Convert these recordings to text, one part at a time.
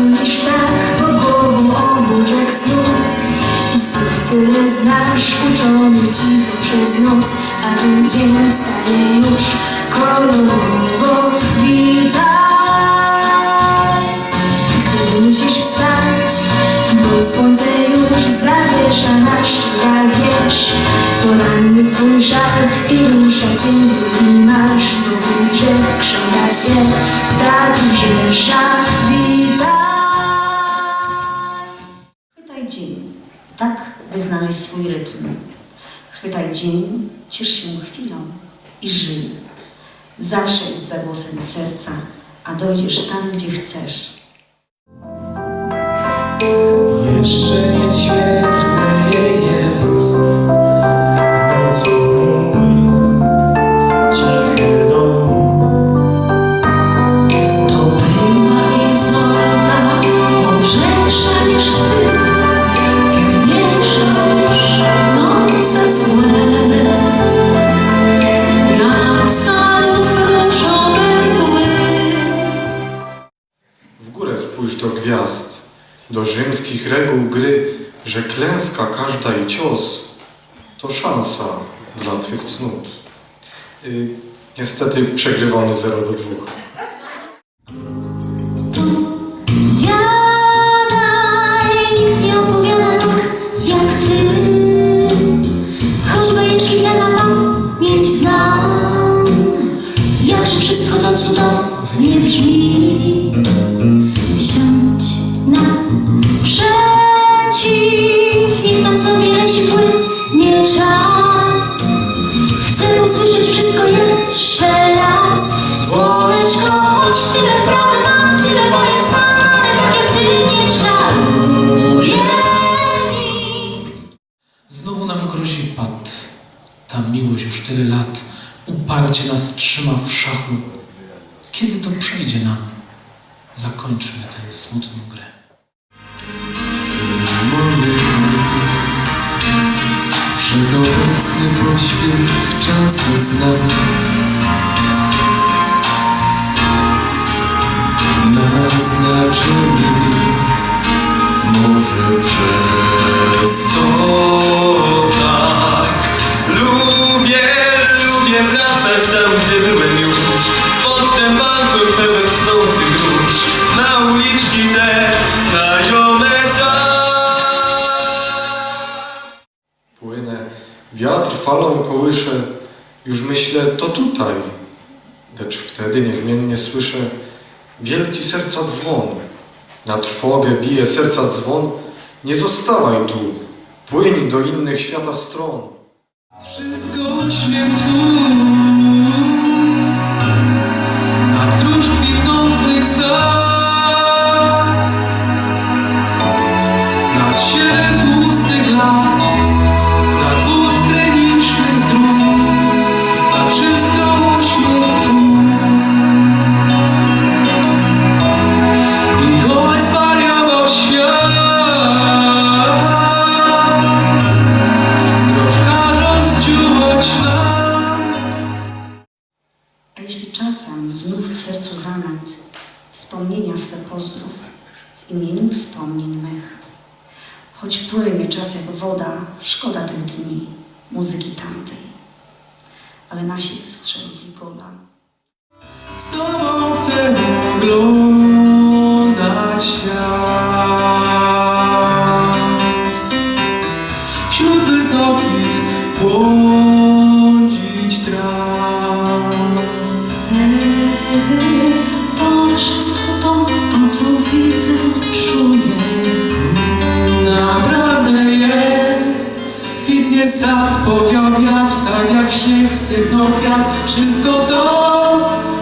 Tulisz tak pod głową obłoczek snów I słów tyle znasz, uczonych cicho przez noc A tu dzień staje już kolorowo. Witaj! Ty musisz wstać, bo słońce już zawiesza na szczytach wiesz Poranny swój żal i rusza cię drugi marsz Wokół drzew krzenia się, ptaki wrzesza tak by znaleźć swój rytm. Chwytaj dzień, ciesz się chwilą i żyj. Zawsze idź za głosem serca, a dojdziesz tam, gdzie chcesz. Jeszcze spójrz do gwiazd, do rzymskich reguł gry, że klęska każda i cios to szansa dla Twych cnót. Y, niestety przegrywamy 0 do 2. Chcę usłyszeć wszystko jeszcze raz Słoneczko, choć tyle wprawy mam, tyle bajek znam Ale tak jak ty nie czaruje Znowu nam grozi pad. Ta miłość już tyle lat uparcie nas trzyma w szachu. Kiedy to przejdzie nam? Zakończmy tę smutną grę. Pośpiech czasu znam Naznaczy mi już myślę, to tutaj. Lecz wtedy niezmiennie słyszę wielki serca dzwon. Na trwogę bije serca dzwon, nie zostawaj tu, płyń do innych świata stron. Wszystko uśmiech Ale nasi strzeli gola. Z Tobą chcę oglądać świat. Wśród wysokich błądzić traw. Wtedy to wszystko to, to co widzę, sad, powiał wiatr, tak jak śnieg sypnął kwiat. Wszystko to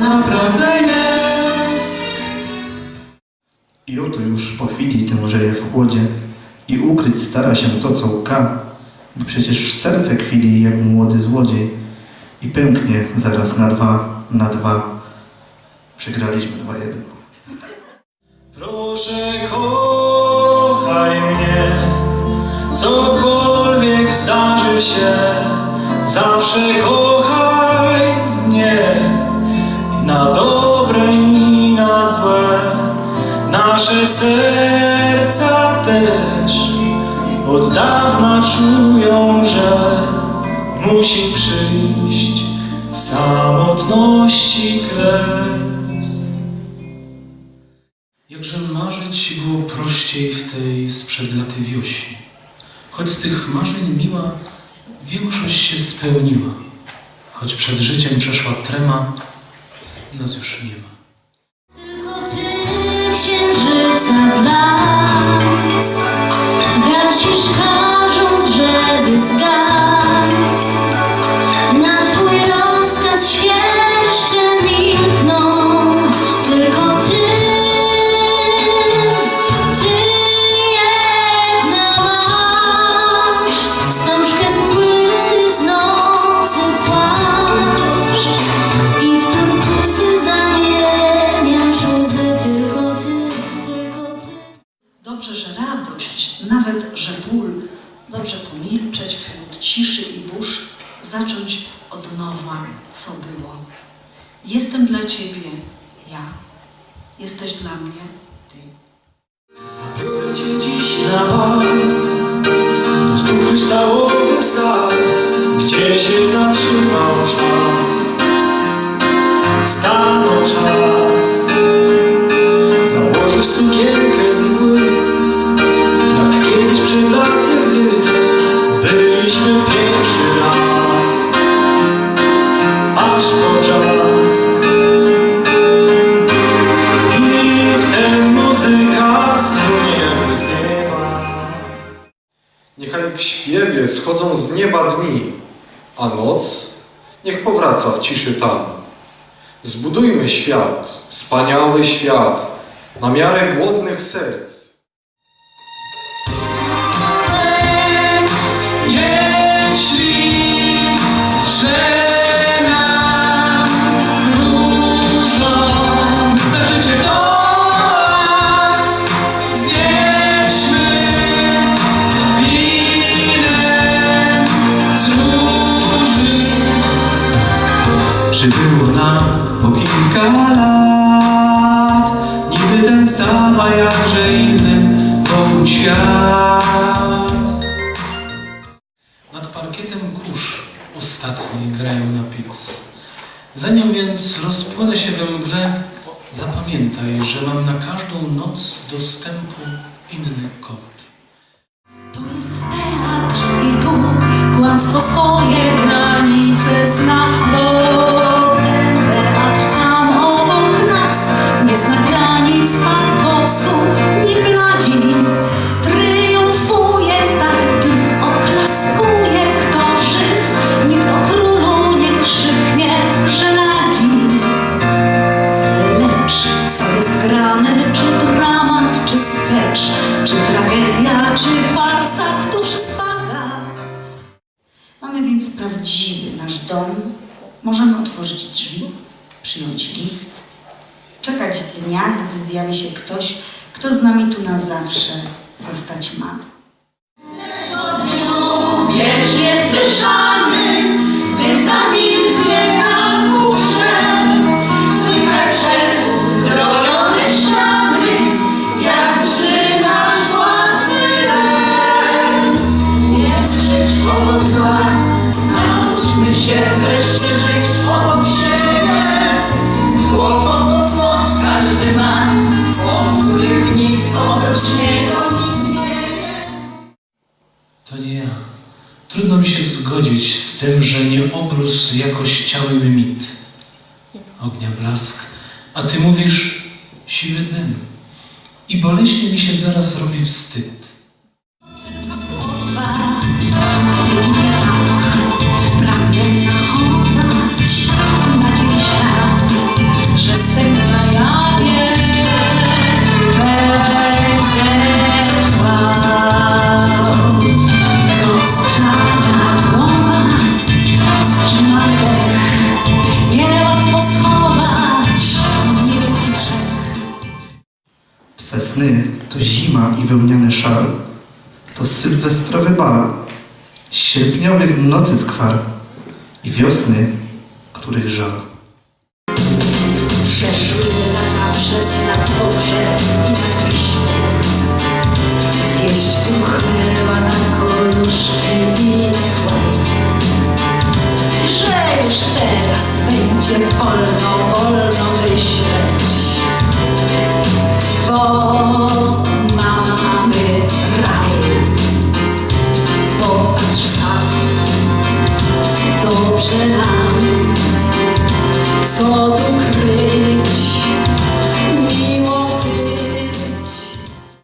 naprawdę jest. I oto już po chwili tężeje w chłodzie i ukryć stara się to, co łka, bo przecież serce kwili jak młody złodziej i pęknie zaraz na dwa, na dwa. Przegraliśmy 2-1. Proszę kochaj mnie, cokolwiek się, zawsze kochaj mnie. Na dobre i na złe, nasze serca też. Od dawna czują, że musi przyjść samotności kres. Jakże marzyć było prościej w tej sprzed laty wiośnie choć z tych marzeń miła większość się spełniła. Choć przed życiem przeszła trema, nas już nie ma. Tylko ty, księżyca ja, jesteś dla mnie. Ty. Biorę cię dziś na bal. Do stu kryształowych sal Gdzie się zatrzymał czas Stanął schodzą z nieba dni, a noc niech powraca w ciszy tam. Zbudujmy świat, wspaniały świat, na miarę głodnych serc. Jeśli świat. Nad parkietem kurz ostatni grają na pic. Zanim więc rozpłynę się we mgle, zapamiętaj, że mam na każdą noc dostępu inny kąt. To jest teatr i tu kłamstwo swoje granice Możemy otworzyć drzwi, przyjąć list, czekać dnia, gdy zjawi się ktoś, kto z nami tu na zawsze zostać ma. Tym, że nie obrósł jakoś ciałem mit. Ognia blask, a ty mówisz siwy dym. I boleśnie mi się zaraz robi wstyd. pełnych nocy skwar i wiosny, których żal. Przeszły lata przez nadmorze i nad wiśnie. Wieść uchnęła na koluszki i chłop, że już teraz będzie wolną.